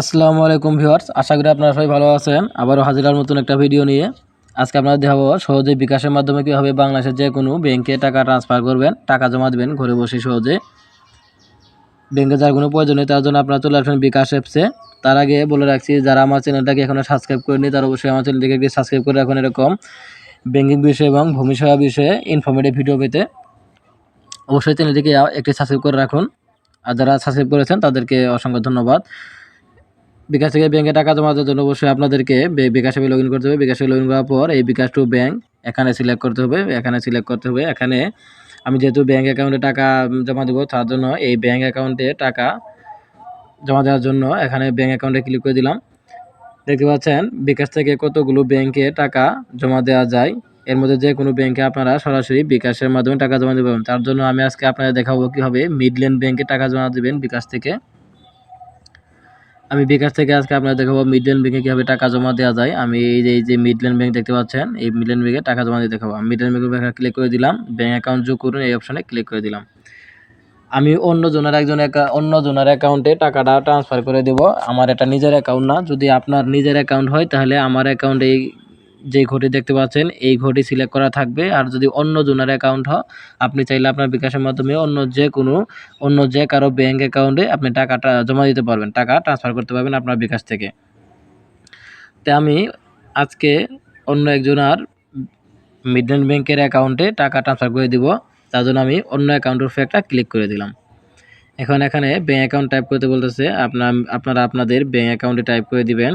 আসসালামু আলাইকুম ভিউয়ার্স, আশা করি আপনারা সবাই ভালো আছেন। আবারও হাজিরার মতন একটা ভিডিও নিয়ে আজকে আপনারা দেখাবো সহজে বিকাশের মাধ্যমে কীভাবে বাংলাদেশের যে কোনো ব্যাংকে টাকা ট্রান্সফার করবেন, টাকা জমা দেবেন, ঘরে বসে সহজে ব্যাংকে যার কোনো প্রয়োজন নেই, তার জন্য আপনারা চলে আসবেন বিকাশ অ্যাপসে। তার আগে বলে রাখছি, যারা আমার চ্যানেলটাকে এখনও সাবস্ক্রাইব করেনি তারা অবশ্যই আমার চ্যানেলটিকে একটি সাবস্ক্রাইব করে রাখুন এরকম ব্যাংকিং বিষয়ে এবং ভূমি সেবা বিষয়ে ইনফরমেটিভ ভিডিও পেতে। অবশ্যই চ্যানেলটিকে একটি সাবস্ক্রাইব করে রাখুন। আর যারা সাবস্ক্রাইব করেছেন, তাদেরকে অসংখ্য ধন্যবাদ। বিকাশ থেকে ব্যাংকে টাকা জমা দেওয়ার জন্য অবশ্যই আপনাদেরকে বিকাশে লগ ইন করতে হবে। বিকাশে লগ ইন করার পর এই বিকাশ টু ব্যাংক এখানে সিলেক্ট করতে হবে, এখানে সিলেক্ট করতে হবে। এখানে আমি যেহেতু ব্যাংক অ্যাকাউন্টে টাকা জমা দেবো, তার জন্য এই ব্যাংক অ্যাকাউন্টে টাকা জমা দেওয়ার জন্য এখানে ব্যাংক অ্যাকাউন্টে ক্লিক করে দিলাম। দেখতে পাচ্ছেন, বিকাশ থেকে কতগুলো ব্যাংকে টাকা জমা দেওয়া যায়? এর মধ্যে যে কোনো ব্যাংকে আপনারা সরাসরি বিকাশের মাধ্যমে টাকা জমা দেবেন তার জন্য আমি আজকে আপনাদের দেখাবো কীভাবে মিডল্যান্ড ব্যাংকে টাকা জমা দেবেন বিকাশ থেকে। আমি বেকার থেকে আজকে আপনারা দেখাবো মিডল্যান্ড ব্যাংকে কীভাবে টাকা জমা দেওয়া যায়। আমি এই যে এই যে মিডল্যান্ড ব্যাংক দেখতে পাচ্ছেন, এই মিডল্যান্ড ব্যাংকে টাকা জমা দিয়ে দেখাবো। আমি ব্যাংকের ব্যাংকে ক্লিক করে দিলাম, ব্যাংক অ্যাকাউন্ট যোগ করুন, এই অপশানে ক্লিক করে দিলাম। আমি অন্য জনের একজন অন্য জনের অ্যাকাউন্টে টাকাটা ট্রান্সফার করে দেব। আমার এটা নিজের অ্যাকাউন্ট না। যদি আপনার নিজের অ্যাকাউন্ট হয়, তাহলে আমার অ্যাকাউন্টে এই যে ঘটি দেখতে পাচ্ছেন, এই ঘটি সিলেক্ট করা থাকবে। আর যদি অন্য জনের অ্যাকাউন্ট হয়, আপনি চাইলে আপনার বিকাশের মাধ্যমে অন্য যে কোনো, অন্য যে কারও ব্যাংক অ্যাকাউন্টে আপনি টাকাটা জমা দিতে পারবেন। টাকা ট্রান্সফার করতে পারবেন আপনার বিকাশ থেকে। তো আমি আজকে অন্য একজনের মিডল্যান্ড ব্যাংকের অ্যাকাউন্টে টাকা ট্রান্সফার করে দিব। তার জন্য আমি অন্য অ্যাকাউন্টের উপরে একটা ক্লিক করে দিলাম। এখন এখানে ব্যাঙ্ক অ্যাকাউন্ট টাইপ করতে বলতেছে, আপনার, আপনারা আপনাদের ব্যাঙ্ক অ্যাকাউন্টে টাইপ করে দিবেন।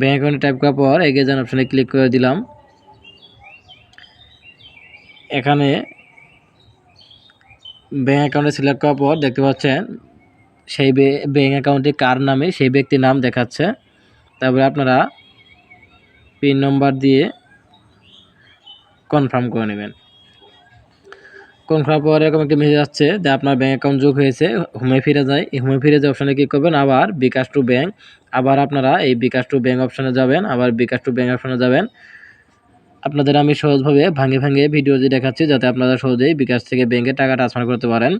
ব্যাংক অ্যাকাউন্টে টাইপ করার পর এগিয়ে যান অপশানে ক্লিক করে দিলাম। এখানে ব্যাঙ্ক অ্যাকাউন্টে সিলেক্ট করার পর দেখতে পাচ্ছেন, সেই ব্যাংক অ্যাকাউন্টে কার নামে সেই ব্যক্তির নাম দেখাচ্ছে। তারপরে আপনারা পিন নম্বর দিয়ে কনফার্ম করে নেবেন। কনফার্ম পরে এরকম একটা মেসেজ আসছে যে আপনার ব্যাঙ্ক অ্যাকাউন্ট যোগ হয়েছে হোমে ফিরে যায়। এই হোমে ফিরে যে অপশানে ক্লিক করবেন? আবার বিকাশ টু ব্যাঙ্ক আবার আপনারা এই বিকাশ টু ব্যাংক অপশানে যাবেন, আবার বিকাশ টু ব্যাঙ্ক অপশানে যাবেন। আপনাদের আমি সহজভাবে ভাঙে ভাঙে ভিডিও দিয়ে দেখাচ্ছি, যাতে আপনারা সহজেই বিকাশ থেকে ব্যাংকে টাকা ট্রান্সফার করতে পারেন।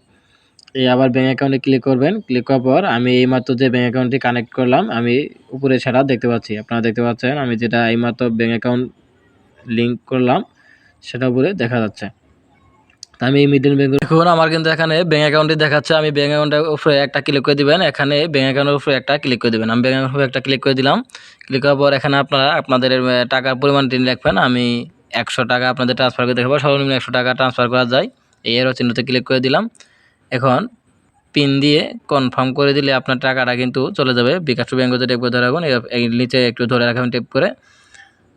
এই আবার ব্যাঙ্ক অ্যাকাউন্টে ক্লিক করবেন। ক্লিক করার পর আমি এইমাত্র যে ব্যাঙ্ক অ্যাকাউন্টটি কানেক্ট করলাম, আমি উপরে সেটা দেখতে পাচ্ছি। আপনারা দেখতে পাচ্ছেন, আমি যেটা এইমাত্র ব্যাঙ্ক অ্যাকাউন্ট লিঙ্ক করলাম, সেটা উপরে দেখা যাচ্ছে। আমি এই মিডল ব্যাংক দেখুন আমার কিন্তু এখানে ব্যাঙ্ক অ্যাকাউন্টটি দেখাচ্ছে, আমি ব্যাঙ্ক অ্যাকাউন্টের উপরে একটা ক্লিক করে দিবেন, এখানে ব্যাঙ্ক অ্যাকাউন্টের উপরে একটা ক্লিক করে দিবেন। আমি ব্যাঙ্ক অ্যাকাউন্টের উপরে একটা ক্লিক করে দিলাম ক্লিক করার পর এখানে আপনারা আপনাদের টাকার পরিমাণটি লিখবেন, আমি একশো টাকা আপনাদের ট্রান্সফার করে দেখাবো, সর্বনিম্ন একশো টাকা ট্রান্সফার করা যায়, এই এরো চিহ্নতে ক্লিক করে দিলাম। এখন পিন দিয়ে কনফার্ম করে দিলে আপনার টাকাটা কিন্তু চলে যাবে, বিকাশ ব্যাঙ্কতে টেপ করে ধরে রাখুন নিচে একটু ধরে রাখবেন টেপ করে।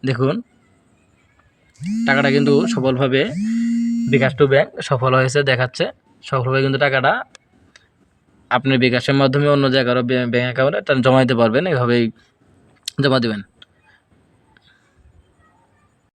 দেখুন, টাকাটা কিন্তু সফলভাবে বিকাশ টু ব্যাংক সফল হয়েছে, দেখাচ্ছে। সফলভাবে কিন্তু টাকাটা আপনি বিকাশের মাধ্যমে অন্য জায়গারও ব্যাংক অ্যাকাউন্টে জমা দিতে পারবেন। এভাবেই জমা দেবেন।